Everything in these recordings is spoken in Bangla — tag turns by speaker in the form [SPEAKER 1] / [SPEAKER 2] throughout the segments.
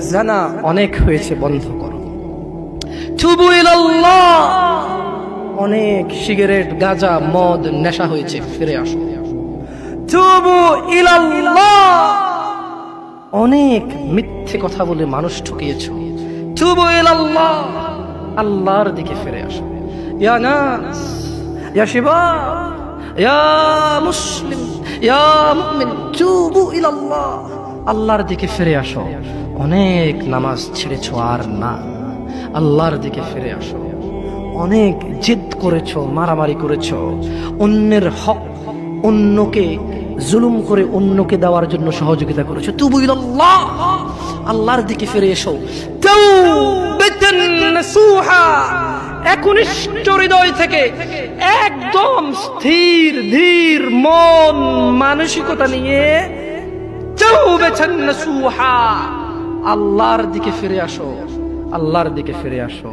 [SPEAKER 1] জানা অনেক হয়েছে বন্ধ করো। তুবু ইলাল্লাহ! অনেক সিগারেট গাঁজা মদ নেশা হয়েছে ফিরে আসো। তুবু ইলাল্লাহ! অনেক মিথ্যে কথা বলে মানুষ ঠকিয়েছ। তুবু ইলাল্লাহ! আল্লাহর দিকে ফিরে আসো। ইয়া নাস ইয়া শিবাব ইয়া মুসলিম ইয়া মুমিন তুবু ইলাল্লাহ! আল্লাহর দিকে ফিরে আসো। অনেক নামাজ ছেড়েছো আর না। আল্লাহর দিকে ফিরে আসো। অনেক জিদ করেছ, মারামারি করেছ। অন্যের হক অন্যকে জুলুম করে অন্যকে দেওয়ার জন্য সহযোগিতা করেছ। তুবু ইলাল্লাহ, আল্লাহর দিকে ফিরে এসো। একনিষ্ঠ হৃদয় থেকে একদম স্থির, ধীর মন মানসিকতা নিয়ে আল্লাহর দিকে ফিরে আসো, আল্লাহর দিকে ফিরে আসো।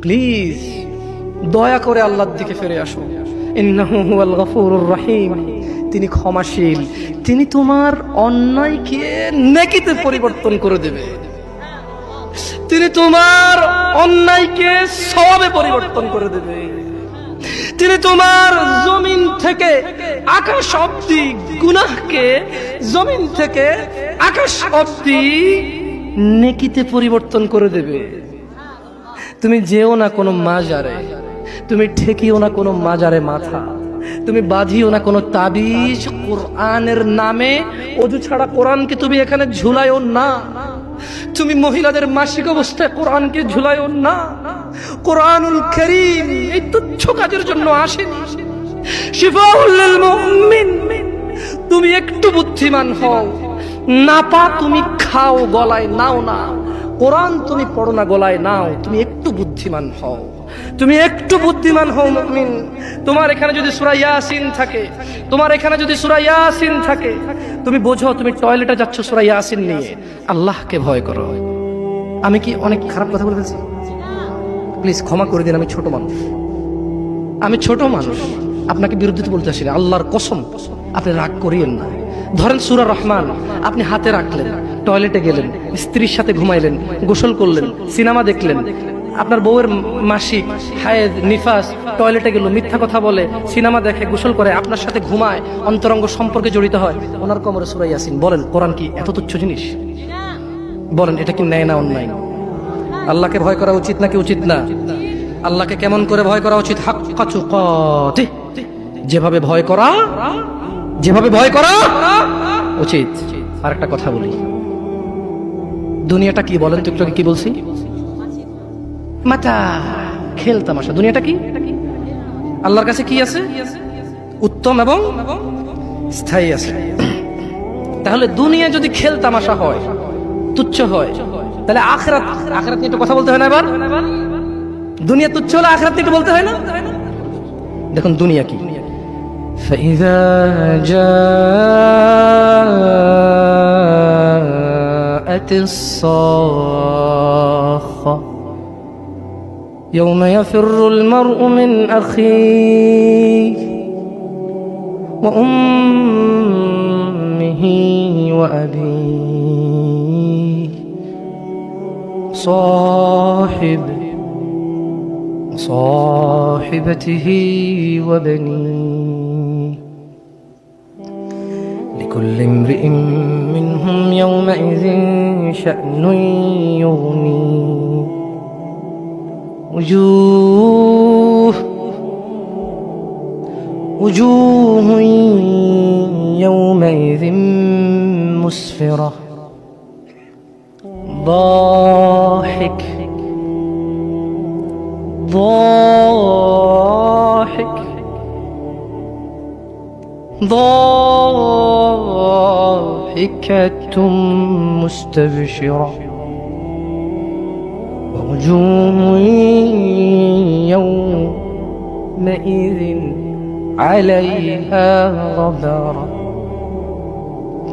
[SPEAKER 1] প্লিজ, দয়া করে আল্লাহর দিকে ফিরে আসো। রহিম। তিনি ক্ষমাশীল। তিনি তোমার অন্যায়কে নেকিতে পরিবর্তন করে দেবে। তিনি তোমার অন্যায়কে সবে পরিবর্তন করে দেবে। তিনি তোমার জমিন থেকে আকাশ অব্দি গুনাহকে, জমিন থেকে আকাশ অব্দি নেকিতে পরিবর্তন করে দেবে। তুমি যেও না কোনো মাজারে, তুমি ঠেকিও না কোনো মাজারে মাথা, তুমি বাঁধিও না কোনো তাবিজ কোরআনের নামে, অজু ছাড়া কোরআনকে তুমি এখানে ঝুলাইও না। তুমি মহিলাদের মাসিক অবস্থায় কোরআনকে ঝুলাইও না। কোরআনুল করিম এই তুচ্ছ কাজের জন্য আসেনি। তুমি একটু বুদ্ধিমান হও। না পা তুমি খাও গলায়, নাও না। কোরআন তুমি পড়ো না গলায়, নাও। তুমি একটু বুদ্ধিমান হও। তুমি একটু বুদ্ধিমান হও মুমিন। তোমার এখানে যদি সূরা ইয়াসিন থাকে, তোমার এখানে যদি সূরা ইয়াসিন থাকে, তুমি বোঝো, তুমি টয়লেটে যাচ্ছ সূরা ইয়াসিন নিয়ে। আল্লাহকে ভয় করো। আমি কি অনেক খারাপ কথা বলে ফেলছি? প্লিজ ক্ষমা করে দিন, আমি ছোট মানুষ। আমি ছোট মানুষ। আপনাকে বিরুদ্ধে বলতে আসি না আল্লাহর কসম, আপনি রাগ করিয়েন না। ধরেন সুরা রহমান, আপনি হাতে রাখলেন, টয়লেটে গেলেন, স্ত্রীর সাথে ঘুমাইলেন, গোসল করলেন, সিনেমা দেখলেন, আপনার বউয়ের মাসিক হায়েদ, নিফাস, টয়লেটে গেল, মিথ্যা কথা বলে, সিনেমা দেখে, গোসল করে, আপনার সাথে ঘুমায়, অন্তরঙ্গ সম্পর্কে জড়িত হয়, ওনার কমরে সুরাই আসিন বলেন, কোরআন কি এত তুচ্ছ জিনিস? বলেন, এটা কি ন্যায় না অন্যায়? আল্লাহকে ভয় করা উচিত নাকি উচিত না? আল্লাহকে কেমন করে ভয় করা উচিত? হাক্কা চুকাতে। যেভাবে ভয় করা, যেভাবে ভয় করা উচিত। আর একটা কথা বলি। দুনিয়াটা কি বলেন তো কি বলছি? মাতা, খেল তামাশা। দুনিয়াটা কি? আল্লাহর কাছে কি আছে? উত্তম এবং স্থায়ী আছে। তাহলে দুনিয়া যদি খেল তামাশা হয়, তুচ্ছ হয়, তাহলে আখরাত আখরাত নিয়ে একটু কথা বলতে হয় না এবার? দুনিয়া তুচ্ছ হলে আখরাত নিয়ে একটু বলতে হয় না? দেখুন, দুনিয়া কি? فإذا جاءت الصاخة يوم يفر المرء من أخيه وأمه وأبيه صاحب صاحبته وبنيه. لكل امرئ منهم يومئذ شأن يغنيه وجوه وجوه يومئذ مسفرة. ضاحك ضاحك ضاحكة مستبشرة. ووجوه يومئذ عليها غبرة.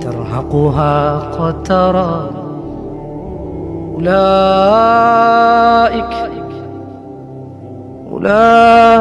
[SPEAKER 1] ترهقها قترة. أولئك No.